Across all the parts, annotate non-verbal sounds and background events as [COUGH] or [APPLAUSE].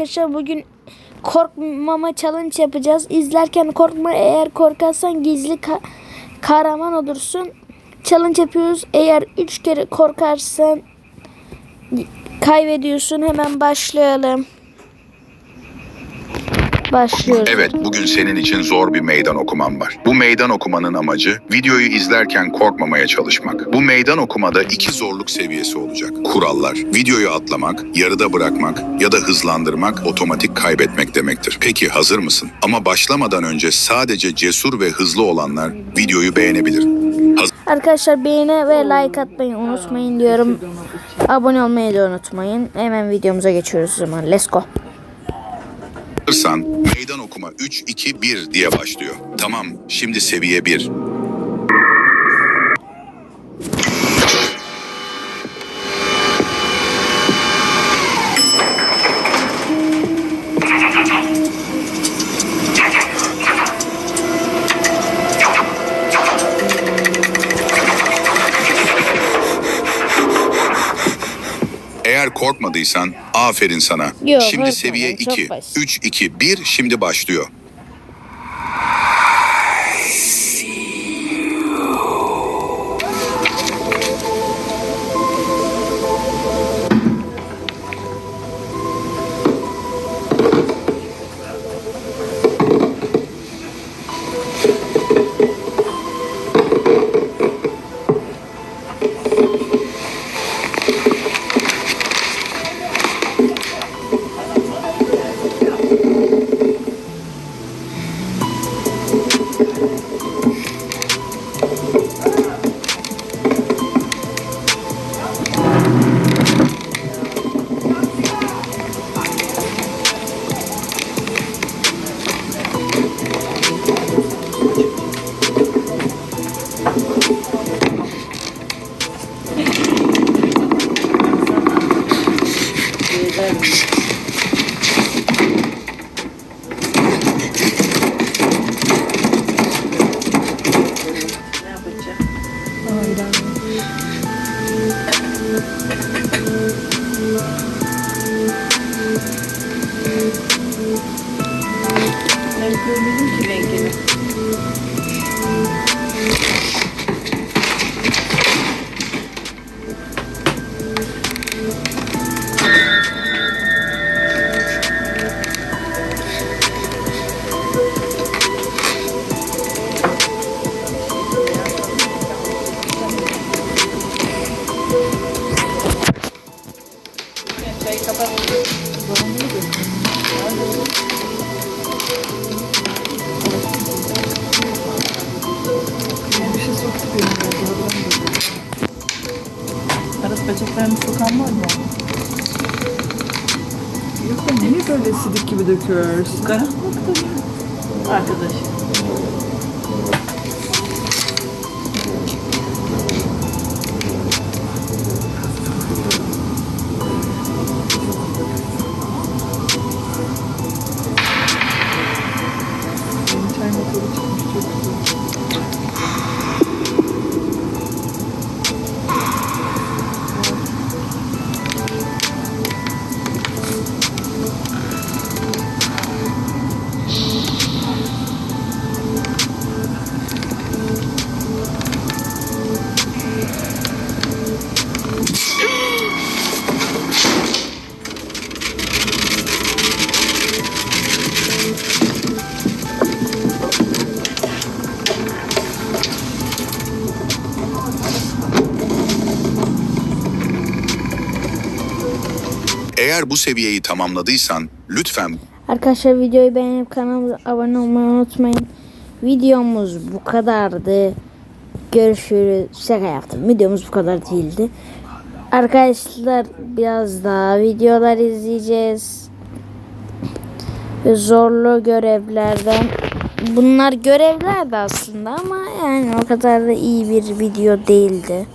arkadaşlar bugün korkmama challenge yapacağız. İzlerken korkma eğer korkarsan gizli ka- kahraman olursun. Challenge yapıyoruz. Eğer 3 kere korkarsan kaybediyorsun. Hemen başlayalım. Başlıyoruz. Evet, bugün senin için zor bir meydan okuman var. Bu meydan okumanın amacı videoyu izlerken korkmamaya çalışmak. Bu meydan okumada iki zorluk seviyesi olacak. Kurallar, videoyu atlamak, yarıda bırakmak ya da hızlandırmak otomatik kaybetmek demektir. Peki hazır mısın? Ama başlamadan önce sadece cesur ve hızlı olanlar videoyu beğenebilir. Arkadaşlar beğeni ve like atmayı unutmayın diyorum. Abone olmayı da unutmayın. Hemen videomuza geçiyoruz o zaman. Let's go. Hazırsan meydan okuma 3 2 1 diye başlıyor. Tamam, şimdi seviye 1. Eğer korkmadıysan aferin sana. Yok, şimdi korkmadım. seviye Çok 2. basit. 3 2 1 şimdi başlıyor. Ben görmedim ki rengini. Sokan var mı? Yok niye böyle sidik gibi döküyoruz? Karanlıkta mı? Arkadaş. Eğer bu seviyeyi tamamladıysan lütfen Arkadaşlar videoyu beğenip kanala abone olmayı unutmayın. Videomuz bu kadardı. Görüşürüz. Şaka yaptım. Videomuz bu kadar değildi. Arkadaşlar biraz daha videolar izleyeceğiz. Zorlu görevlerden. Bunlar görevlerdi aslında ama yani o kadar da iyi bir video değildi.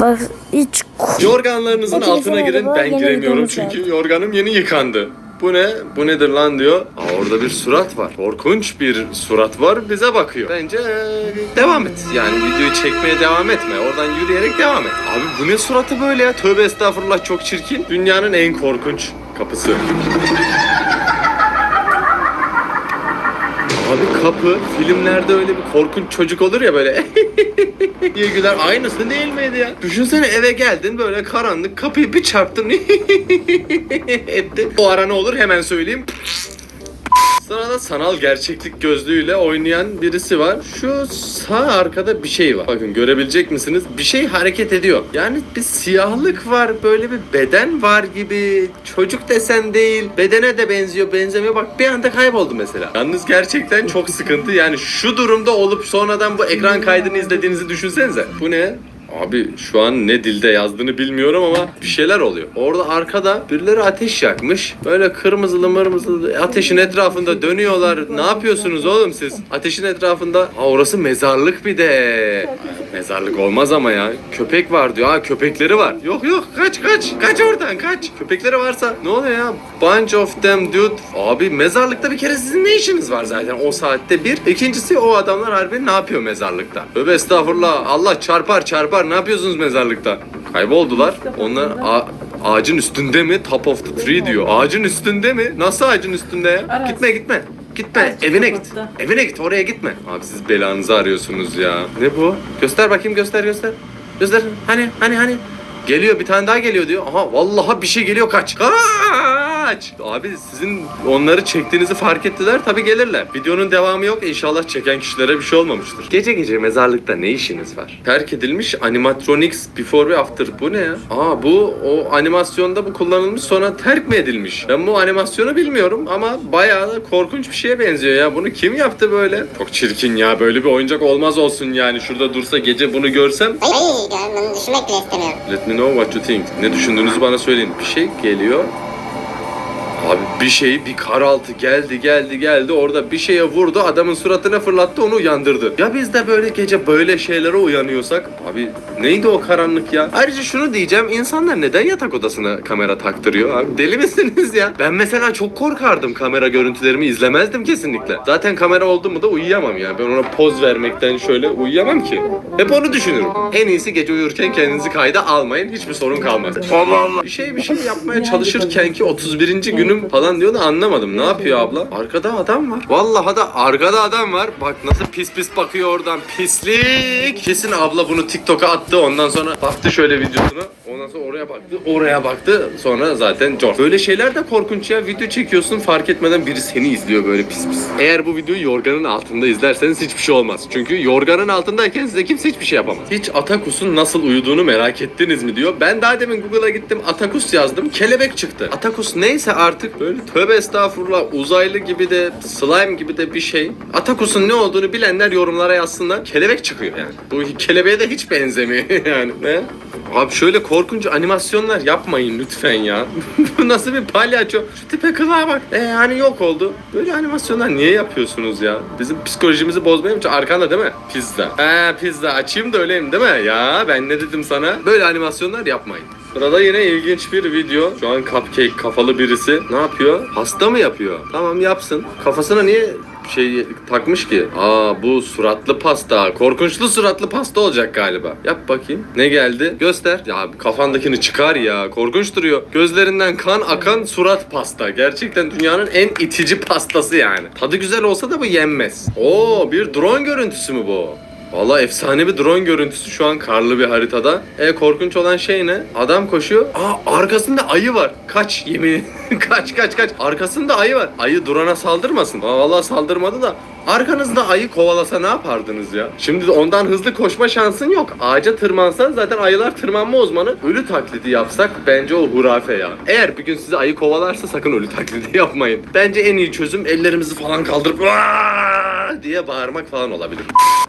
Bak hiç Yorganlarınızın Hepinize altına girin ben yeni giremiyorum videomuz çünkü yorganım yeni yıkandı. Bu ne? Bu nedir lan diyor. Aa, orada bir surat var. Korkunç bir surat var bize bakıyor. Bence ee, devam et. Yani videoyu çekmeye devam etme. Oradan yürüyerek devam et. Abi bu ne suratı böyle ya? Tövbe estağfurullah çok çirkin. Dünyanın en korkunç kapısı. Abi kapı filmlerde öyle bir korkunç çocuk olur ya böyle [LAUGHS] diye güler aynısı değil miydi ya? Düşünsene eve geldin böyle karanlık kapıyı bir çarptın [LAUGHS] etti. O ara ne olur hemen söyleyeyim. Sırada sanal gerçeklik gözlüğüyle oynayan birisi var. Şu sağ arkada bir şey var. Bakın görebilecek misiniz? Bir şey hareket ediyor. Yani bir siyahlık var. Böyle bir beden var gibi. Çocuk desen değil. Bedene de benziyor. Benzemiyor. Bak bir anda kayboldu mesela. Yalnız gerçekten çok sıkıntı. Yani şu durumda olup sonradan bu ekran kaydını izlediğinizi düşünsenize. Bu ne? Abi şu an ne dilde yazdığını bilmiyorum ama bir şeyler oluyor. Orada arkada birileri ateş yakmış. Böyle kırmızılı mırmızılı ateşin etrafında dönüyorlar. Ne yapıyorsunuz oğlum siz? Ateşin etrafında. Ha orası mezarlık bir de. Mezarlık olmaz ama ya. Köpek var diyor. Ha köpekleri var. Yok yok kaç kaç. Kaç oradan kaç. Köpekleri varsa ne oluyor ya? Bunch of them dude. Abi mezarlıkta bir kere sizin ne işiniz var zaten o saatte bir. İkincisi o adamlar harbi ne yapıyor mezarlıkta? Tövbe estağfurullah. Allah çarpar çarpar. Ne yapıyorsunuz mezarlıkta? Kayboldular. Onlar a- ağacın üstünde mi? Top of the tree diyor. Ağacın üstünde mi? Nasıl ağacın üstünde ya? Gitme gitme. Gitme Aras, evine git. kapattı. Evine git oraya gitme. Abi siz belanızı arıyorsunuz ya. Ne bu? Göster bakayım göster göster. Göster. Hani hani hani. Geliyor bir tane daha geliyor diyor. Aha vallahi bir şey geliyor kaç. Kaç. Abi sizin onları çektiğinizi fark ettiler tabi gelirler. Videonun devamı yok inşallah çeken kişilere bir şey olmamıştır. Gece gece mezarlıkta ne işiniz var? Terk edilmiş animatronics before ve after. Bu ne ya? Aa bu o animasyonda bu kullanılmış sonra terk mi edilmiş? Ben bu animasyonu bilmiyorum ama bayağı da korkunç bir şeye benziyor ya. Bunu kim yaptı böyle? Çok çirkin ya böyle bir oyuncak olmaz olsun yani. Şurada dursa gece bunu görsem Ay, görmemi düşünmek bile istemiyorum. Let me know what you think. Ne düşündüğünüzü bana söyleyin. Bir şey geliyor. Abi bir şey bir karaltı geldi geldi geldi orada bir şeye vurdu adamın suratına fırlattı onu uyandırdı. Ya biz de böyle gece böyle şeylere uyanıyorsak abi neydi o karanlık ya? Ayrıca şunu diyeceğim insanlar neden yatak odasına kamera taktırıyor abi deli misiniz ya? Ben mesela çok korkardım kamera görüntülerimi izlemezdim kesinlikle. Zaten kamera oldu mu da uyuyamam yani ben ona poz vermekten şöyle uyuyamam ki. Hep onu düşünürüm. En iyisi gece uyurken kendinizi kayda almayın hiçbir sorun kalmaz. Allah Allah. Bir şey bir şey yapmaya çalışırken ki 31. günüm falan diyor da anlamadım. Ne yapıyor abla? Arkada adam var. Vallahi da arkada adam var. Bak nasıl pis pis bakıyor oradan. Pislik. Kesin abla bunu TikTok'a attı. Ondan sonra baktı şöyle videosuna. Ondan sonra oraya baktı. Oraya baktı. Sonra zaten George. Böyle şeyler de korkunç ya. Video çekiyorsun fark etmeden biri seni izliyor böyle pis pis. Eğer bu videoyu yorganın altında izlerseniz hiçbir şey olmaz. Çünkü yorganın altındayken size kimse hiçbir şey yapamaz. Hiç Atakus'un nasıl uyuduğunu merak ettiniz mi diyor. Ben daha demin Google'a gittim. Atakus yazdım. Kelebek çıktı. Atakus neyse artık böyle tövbe estağfurullah uzaylı gibi de slime gibi de bir şey. Atakus'un ne olduğunu bilenler yorumlara yazsınlar. Kelebek çıkıyor yani. Bu kelebeğe de hiç benzemiyor [LAUGHS] yani. Ne? Abi şöyle korkunç animasyonlar yapmayın lütfen ya. [LAUGHS] Bu nasıl bir palyaço? Şu tipe kılığa bak. E hani yok oldu. Böyle animasyonlar niye yapıyorsunuz ya? Bizim psikolojimizi bozmaya mı? Arkanda değil mi? Pizza. He pizza açayım da öyleyim değil mi? Ya ben ne dedim sana? Böyle animasyonlar yapmayın. Sırada yine ilginç bir video. Şu an cupcake kafalı birisi. Ne yapıyor? Pasta mı yapıyor? Tamam yapsın. Kafasına niye şey takmış ki? Aa bu suratlı pasta. Korkunçlu suratlı pasta olacak galiba. Yap bakayım. Ne geldi? Göster. Ya kafandakini çıkar ya. Korkunç duruyor. Gözlerinden kan akan surat pasta. Gerçekten dünyanın en itici pastası yani. Tadı güzel olsa da bu yenmez. Oo bir drone görüntüsü mü bu? Valla efsane bir drone görüntüsü şu an karlı bir haritada. E korkunç olan şey ne? Adam koşuyor. Aa arkasında ayı var. Kaç yemin [LAUGHS] kaç kaç kaç. Arkasında ayı var. Ayı durana saldırmasın. Aa, Valla saldırmadı da. Arkanızda ayı kovalasa ne yapardınız ya? Şimdi ondan hızlı koşma şansın yok. Ağaca tırmansan zaten ayılar tırmanma uzmanı. Ölü taklidi yapsak bence o hurafe ya. Eğer bir gün sizi ayı kovalarsa sakın ölü taklidi [LAUGHS] yapmayın. Bence en iyi çözüm ellerimizi falan kaldırıp [LAUGHS] diye bağırmak falan olabilir.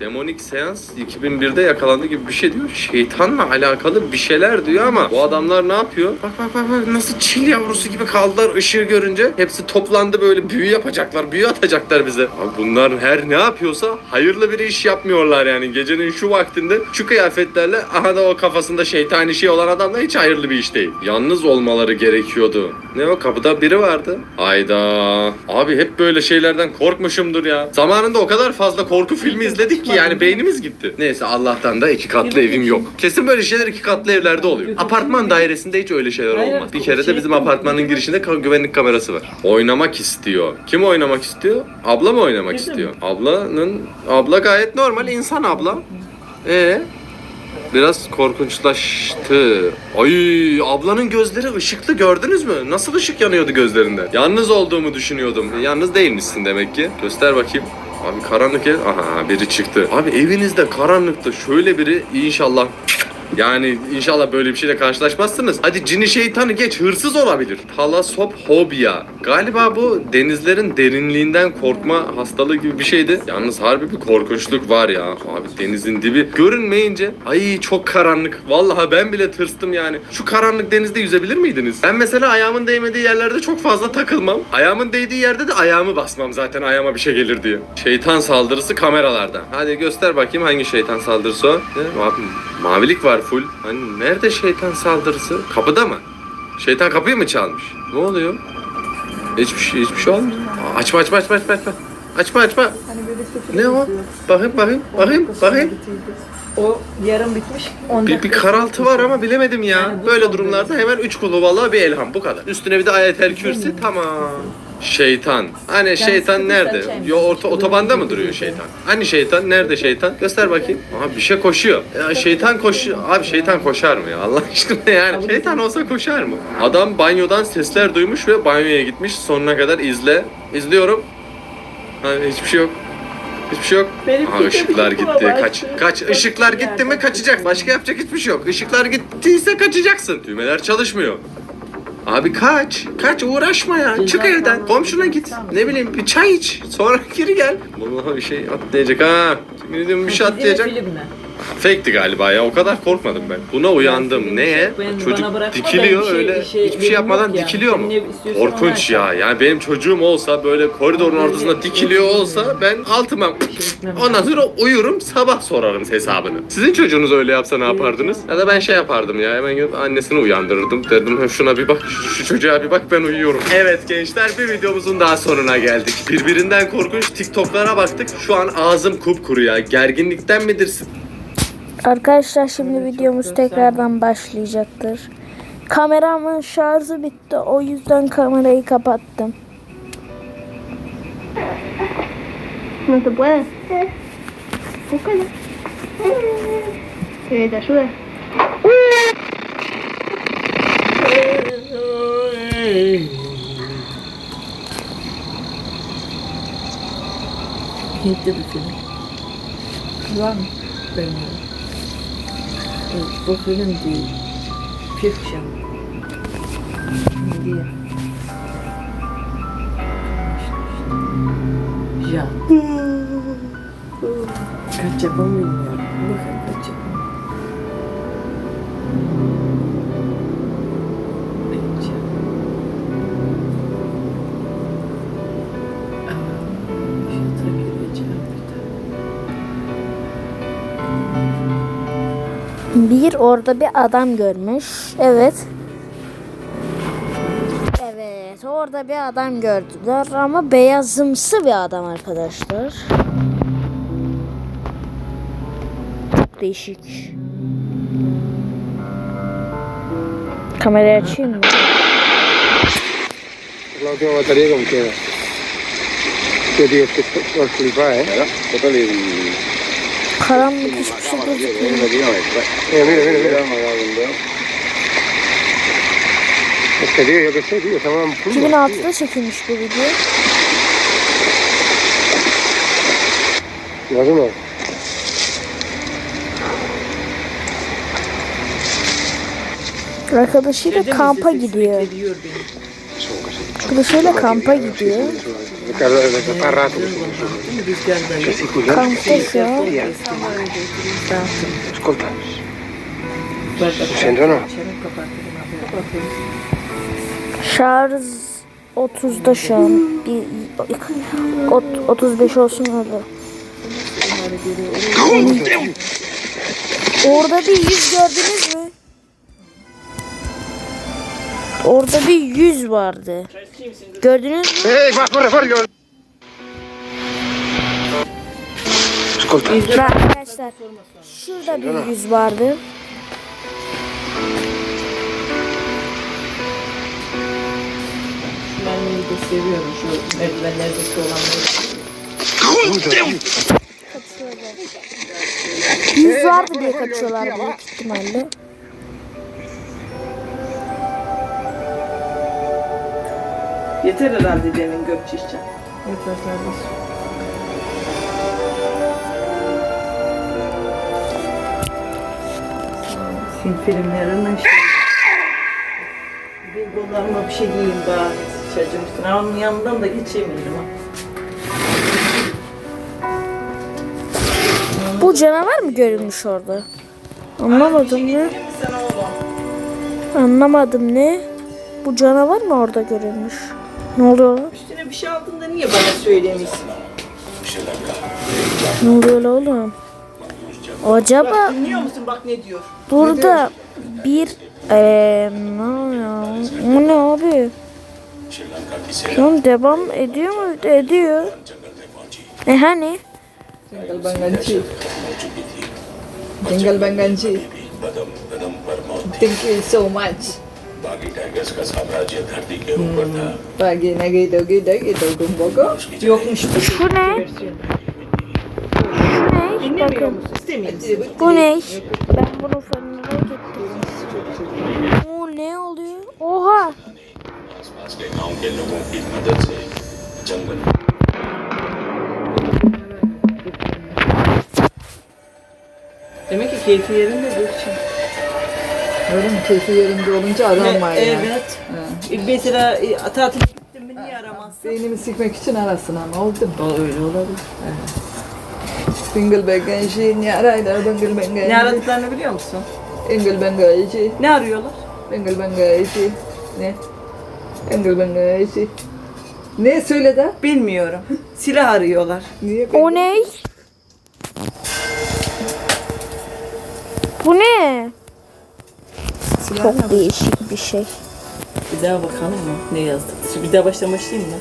Demonik seans 2001'de yakalandı gibi bir şey diyor. Şeytanla alakalı bir şeyler diyor ama bu adamlar ne yapıyor? Bak bak bak, bak nasıl çil yavrusu gibi kaldılar ışığı görünce. Hepsi toplandı böyle büyü yapacaklar, büyü atacaklar bize. Abi bunlar her ne yapıyorsa hayırlı bir iş yapmıyorlar yani. Gecenin şu vaktinde şu kıyafetlerle aha da o kafasında şeytani şey olan adamla hiç hayırlı bir iş değil. Yalnız olmaları gerekiyordu. Ne o kapıda biri vardı. Ayda. Abi hep böyle şeylerden korkmuşumdur ya. Zamanında o kadar fazla korku filmi izledik ki yani beynimiz gitti. Neyse Allah'tan da iki katlı evim yok. Kesin böyle şeyler iki katlı evlerde oluyor. Apartman dairesinde hiç öyle şeyler olmaz. Bir kere de şey bizim apartmanın girişinde ka- güvenlik kamerası var. Oynamak istiyor. Kim oynamak istiyor? Abla mı oynamak istiyor? Ablanın abla gayet normal insan abla. Ee Biraz korkunçlaştı. Ay ablanın gözleri ışıklı gördünüz mü? Nasıl ışık yanıyordu gözlerinde? Yalnız olduğumu düşünüyordum. Yalnız değilmişsin demek ki. Göster bakayım. Abi karanlık ev. Aha biri çıktı. Abi evinizde karanlıkta şöyle biri inşallah yani inşallah böyle bir şeyle karşılaşmazsınız. Hadi cini şeytanı geç hırsız olabilir. Talasofobia. Galiba bu denizlerin derinliğinden korkma hastalığı gibi bir şeydi. Yalnız harbi bir korkunçluk var ya. Abi denizin dibi görünmeyince ay çok karanlık. Vallahi ben bile tırstım yani. Şu karanlık denizde yüzebilir miydiniz? Ben mesela ayağımın değmediği yerlerde çok fazla takılmam. Ayağımın değdiği yerde de ayağımı basmam zaten ayağıma bir şey gelir diye. Şeytan saldırısı kameralarda. Hadi göster bakayım hangi şeytan saldırısı o? Mavilik var full. Hani nerede şeytan saldırısı? Kapıda mı? Şeytan kapıyı mı çalmış? Ne oluyor? Hiçbir şey, hiçbir şey olmuyor. Aa, Açma, açma, açma, açma, açma. Açma, açma. Hani böyle Ne o? Bakayım, bakayım, bakayım, bakayım. O yarım bitmiş. 10 Bir, bir karaltı var ama bilemedim ya. Yani bu Böyle son durumlarda hemen üç kulu vallahi bir elham bu kadar. Üstüne bir de ayetel kürsi tamam. Şeytan. Hani şeytan nerede? seçeyim. Yo orta otobanda mı duruyor şeytan? Hani şeytan? Nerede şeytan? Göster bakayım. Aha bir şey koşuyor. Ya şeytan koşuyor. Abi şeytan koşar mı ya? Allah aşkına yani. Şeytan olsa koşar mı? Adam banyodan sesler duymuş ve banyoya gitmiş. Sonuna kadar izle. İzliyorum. Hani hiçbir şey yok. Hiçbir şey yok. Benim Aha de ışıklar bir gitti. Kaç. Kaç. Işıklar gitti mi kaçacak. Başka yapacak hiçbir şey yok. Işıklar gittiyse kaçacaksın. Düğmeler çalışmıyor. Abi kaç. Kaç uğraşma ya. Çık evden. Komşuna git. Ne bileyim bir çay iç. Sonra [LAUGHS] geri gel. Vallahi bir şey atlayacak ha. Ediyorum bir şey atlayacak. Film mi? Fake'ti galiba ya. O kadar korkmadım ben. Buna uyandım. Neye? şey, ben- Çocuk bana bırakma, dikiliyor ben şey- öyle. şey- hiçbir şey yapmadan yok ya. dikiliyor mu? Sen ne istiyorsan Korkunç onu ya. yap. Yani benim çocuğum olsa böyle koridorun ortasında dikiliyor olsa ben altıma etmem ondan sonra uyurum sabah sorarım hesabını. Sizin çocuğunuz öyle yapsa ne yapardınız? Ya da ben şey yapardım ya hemen gidip annesini uyandırırdım. Derdim "Ha, şuna bir bak şu, şu çocuğa bir bak ben uyuyorum. Evet gençler bir videomuzun daha sonuna geldik. Birbirinden korkunç TikTok'lara baktık. Şu an ağzım kupkuru ya. Gerginlikten midir? Arkadaşlar şimdi videomuz tekrardan başlayacaktır. Kameramın şarjı bitti. O yüzden kamerayı kapattım. No se puede. Búscalo. Que te ayude. Hintli bir film. Var mı? Bilmiyorum. Evet, bu film değil. Fiction. Değil. Ya. Kaç yapımı bilmiyorum. Bakın kaç yapımı. Hiç bir orada bir adam görmüş. Evet. Evet orada bir adam gördüler ama beyazımsı bir adam arkadaşlar. Çok değişik. Kamerayı açayım mı? La última batería me queda. Que tío, que por flipar, ¿eh? Karanlık hiçbir şey gözükmüyor. Mira, mira, mira, mira. Es que tío, yo qué sé, tío, estamos en plumas, tío. 2006'da çekilmiş bu video. O menos. Arkadaşıyla kampa gidiyor. Arkadaşıyla kampa gidiyor. Ricardo, desde hace rato que se me sube. Değil mi? Rüzgardan. Sí, sí, cuidado. Kampta şu an. Escolta. Bak bak. Centro no. Çabuk kapatırım abi. Kapatırım. Şarj 30'da şu an. Bir, ot- 35 olsun öyle. Orada bir yüz gördünüz mü? Orada bir yüz vardı. Gördünüz mü? ¡Ey, va, corre, corre! yo- Ascolta. Ve arkadaşlar şurada bir yüz vardı. Ben de seviyorum şu merdivenlerdeki olanları. Yüz vardı diye kaçıyorlar büyük ihtimalle. Yeter herhalde demin Gökçeşcan. Yeter kardeşim. Film filmlerinin işte. Bir kollarıma bir şey giyeyim daha çocuğum. Ha, Onun yanından da geçemedim ha. Bu canavar mı görünmüş orada? Anlamadım ne? Oğlum. Anlamadım ne? Bu canavar mı orada görünmüş? Ne oluyor? Üstüne bir şey aldın da niye bana söylemiyorsun? Ne oluyor oğlum? Acaba Bak dinliyor musun bak ne diyor? burada bir eee ne oluyor? O ne abi? Lan devam ediyor mu? Ediyor. E hani? Jenggal Banganji. Jenggal Banganji. Thank you so much. Bagi nagi dogi dogi dogum bogo. Yokmuş bu. Ne? Bu ne? Bakın. Bu ne? Ben bunu fırına gittim. O ne oluyor? Oha! Demek ki keyfi yerinde bu için. Öyle mi? Keyfi yerinde olunca aranma ya. Evet. Ha. Mesela e, tatile gittin mi niye aramazsın? Beynimi sikmek için arasın ama oldu mu? O öyle olabilir. Single Banganji, ne araylar Single Banganji? Ne aradıklarını biliyor musun? Single Banganji. Ne arıyorlar? Single Banganji. Ne? Single Banganji. Ne söyle de? Bilmiyorum. Silah arıyorlar. Niye? O ne? Bu ne? Çok değişik bir şey. Bir daha bakalım mı? Ne yazdık? Şimdi bir daha başlayayım mı?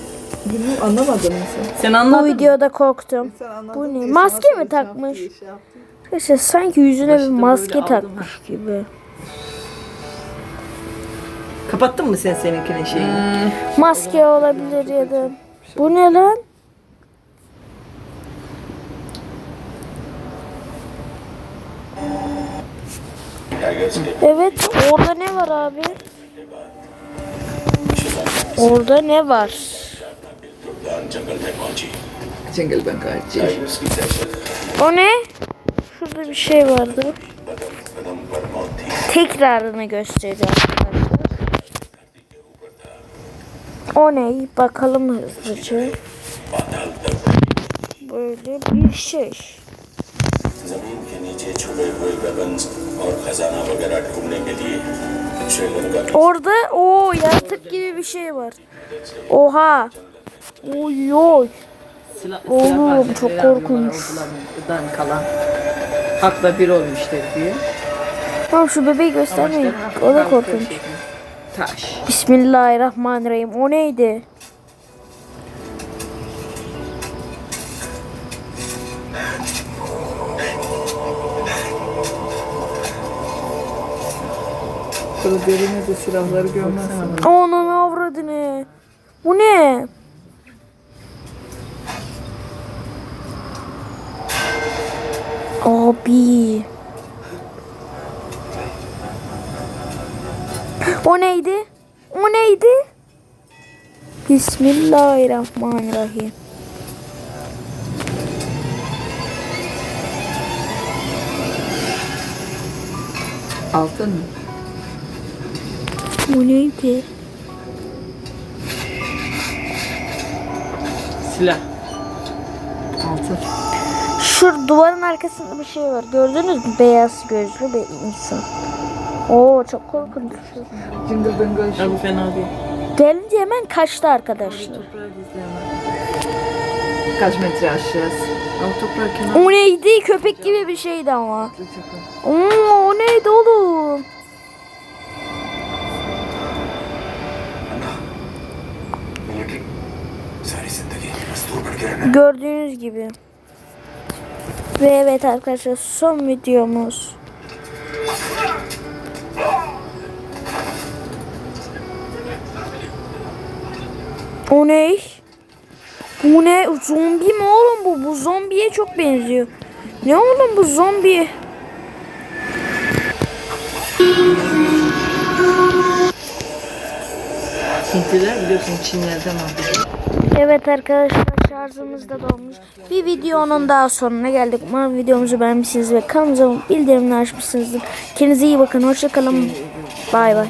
Bilmiyorum anlamadın mı sen? Sen Bu anladın mı? videoda korktum. Bu ne? Maske mi takmış? İşte sanki yüzüne bir Başta böyle maske aldım takmış gibi. Kapattın mı sen seninkinin şeyini? Maske olabilir ya da. Bu ne lan? Evet, orada ne var abi? Orada ne var? O ne? Şurada bir şey vardı. Tekrarını göstereceğim arkadaşlar. O ne? Bakalım hızlıca. Böyle bir şey. Orada o yaratık gibi bir şey var. Oha. Oy oy. Silah, Oğlum çok korkunç. kalan hakla bir olmuşlar diye. Tamam şu bebeği göstermeyin. O da korkunç. Taş. Bismillahirrahmanirrahim. O neydi? Sonra derine de silahları görmezsin. Onun avradını. Bu ne? Abi. O neydi? O neydi? Bismillahirrahmanirrahim. Altın mı? Bu neydi? Silah. Altın. Şu duvarın arkasında bir şey var. Gördünüz mü? Beyaz gözlü bir insan. Oo çok korkunç. Jingle bang ağacı. bu fena değil. Gelince hemen kaçtı arkadaşlar. Kaç metre aşağısı? O neydi? Köpek gibi bir şeydi ama. Oo, o neydi oğlum? Gördüğünüz gibi. Ve evet arkadaşlar son videomuz. O ne? Bu ne? Zombi mi oğlum bu? Bu zombiye çok benziyor. Ne oğlum bu zombi? Hintliler biliyorsun Çinlerden aldı. Evet arkadaşlar şarjımız da dolmuş. Bir videonun daha sonuna geldik. Umarım videomuzu beğenmişsiniz ve kanalımıza bildirimleri açmışsınızdır. Kendinize iyi bakın. Hoşçakalın. Bay bay.